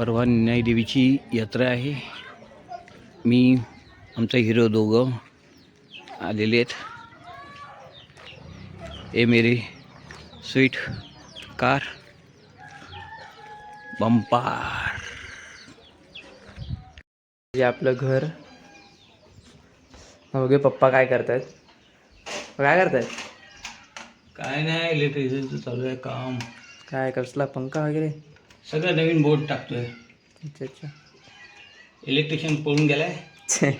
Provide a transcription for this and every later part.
परवा निनाई देवीची यात्रा आहे. मी आमचा हिरो दोघं आलेले आहेत. ए मेरी स्वीट कार बंपार. हे आपलं घर. बघे पप्पा काय करतायत. काय करतायत? काय नाही इलेक्ट्रिसिटीचं चालू आहे काम. काय कसला पंखा वगैरे? सगळं नवीन बोर्ड टाकतोय. अच्छा अच्छा. इलेक्ट्रिशियन पळून गेलाय. छे,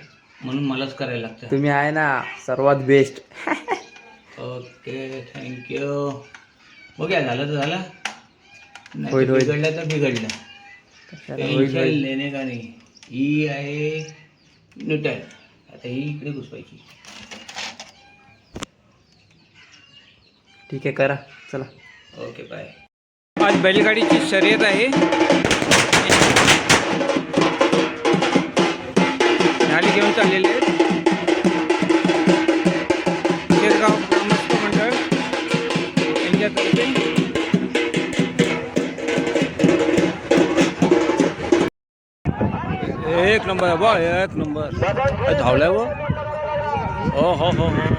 म्हणून मलाच करायला लागतं तुम्ही आहे ना सर्वात बेस्ट ओके थँक्यू बघूया झालं तर झालं. नाही होईल, तर होईल. बिघडलं तर बिघडलं. टेन्शन. लेणे का नाही ही आहे न्यूटन आता ही इकडे घुसवायची. ठीक आहे करा. चला. ओके बाय आज बैलगाडीची शर्यत आहे. गाडी घेऊन चाललेले आहेत. शेरगाव ग्रामस्थ मंडळ यांच्यातर्फे एक नंबर बा एक नंबर. धावलाय व. हो हो हो हो.